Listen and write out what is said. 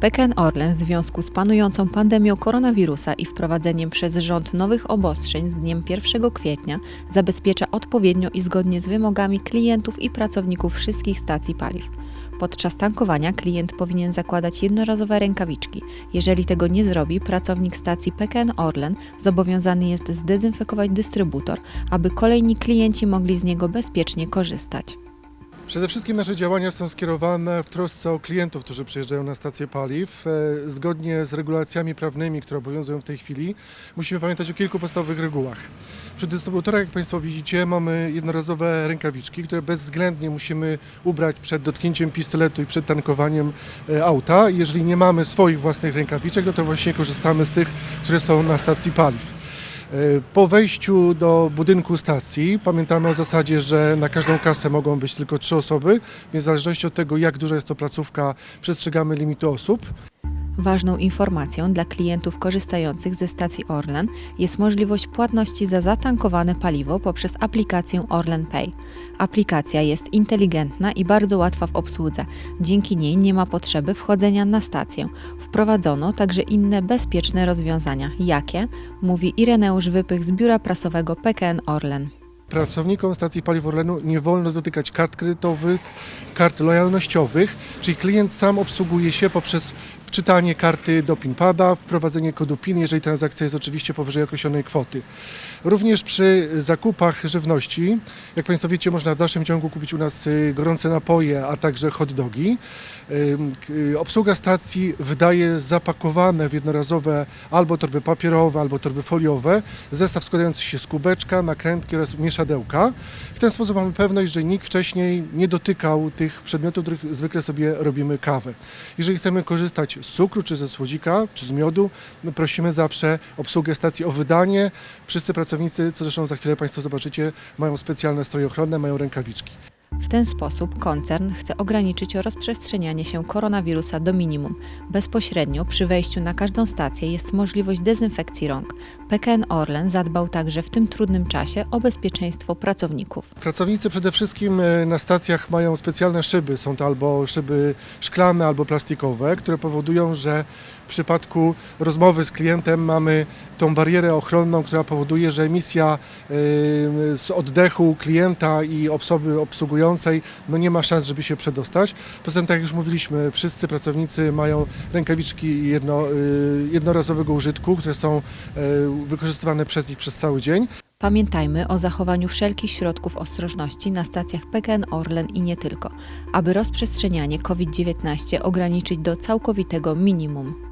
PKN Orlen w związku z panującą pandemią koronawirusa i wprowadzeniem przez rząd nowych obostrzeń z dniem 1 kwietnia zabezpiecza odpowiednio i zgodnie z wymogami klientów i pracowników wszystkich stacji paliw. Podczas tankowania klient powinien zakładać jednorazowe rękawiczki. Jeżeli tego nie zrobi, pracownik stacji PKN Orlen zobowiązany jest zdezynfekować dystrybutor, aby kolejni klienci mogli z niego bezpiecznie korzystać. Przede wszystkim nasze działania są skierowane w trosce o klientów, którzy przyjeżdżają na stację paliw. E, Zgodnie z regulacjami prawnymi, które obowiązują w tej chwili, musimy pamiętać o kilku podstawowych regułach. Przy dystrybutorach, jak Państwo widzicie, mamy jednorazowe rękawiczki, które bezwzględnie musimy ubrać przed dotknięciem pistoletu i przed tankowaniem e, auta. Jeżeli nie mamy swoich własnych rękawiczek, no to właśnie korzystamy z tych, które są na stacji paliw. E, Po wejściu do budynku stacji pamiętamy o zasadzie, że na każdą kasę mogą być tylko trzy osoby, więc w zależności od tego, jak duża jest to placówka, przestrzegamy limitu osób. Ważną informacją dla klientów korzystających ze stacji Orlen jest możliwość płatności za zatankowane paliwo poprzez aplikację Orlen Pay. Aplikacja jest inteligentna i bardzo łatwa w obsłudze. Dzięki niej nie ma potrzeby wchodzenia na stację. Wprowadzono także inne bezpieczne rozwiązania. Jakie? Mówi Ireneusz Wypych z biura prasowego PKN Orlen. Pracownikom stacji paliw Orlenu nie wolno dotykać kart kredytowych, kart lojalnościowych, czyli klient sam obsługuje się poprzez wczytanie karty do PIN-pada, wprowadzenie kodu PIN, jeżeli transakcja jest oczywiście powyżej określonej kwoty. Również przy zakupach żywności, jak Państwo wiecie, można w dalszym ciągu kupić u nas y, gorące napoje, a także hot dogi. K- y, Obsługa stacji wydaje zapakowane w jednorazowe albo torby papierowe, albo torby foliowe, zestaw składający się z kubeczka, nakrętki oraz mieszadełka. W ten sposób mamy pewność, że nikt wcześniej nie dotykał tych przedmiotów, których zwykle sobie robimy kawę. Jeżeli chcemy korzystać z cukru, czy ze słodzika, czy z miodu, prosimy zawsze obsługę stacji o wydanie. Wszyscy pracownicy, co zresztą za chwilę Państwo zobaczycie, mają specjalne stroje ochronne, mają rękawiczki. W ten sposób koncern chce ograniczyć rozprzestrzenianie się koronawirusa do minimum. Bezpośrednio przy wejściu na każdą stację jest możliwość dezynfekcji rąk. PKN Orlen zadbał także w tym trudnym czasie o bezpieczeństwo pracowników. Pracownicy przede wszystkim e, na stacjach mają specjalne szyby. Są to albo szyby szklane, albo plastikowe, które powodują, że w przypadku rozmowy z klientem mamy tą barierę ochronną, która powoduje, że emisja e, z oddechu klienta i osoby obsługującej no nie ma szans, żeby się przedostać. Poza tym, tak jak już mówiliśmy, wszyscy pracownicy mają rękawiczki jedno, e, jednorazowego użytku, które są e, wykorzystywane przez nich przez cały dzień. Pamiętajmy o zachowaniu wszelkich środków ostrożności na stacjach PKN Orlen i nie tylko, aby rozprzestrzenianie COVID-19 ograniczyć do całkowitego minimum.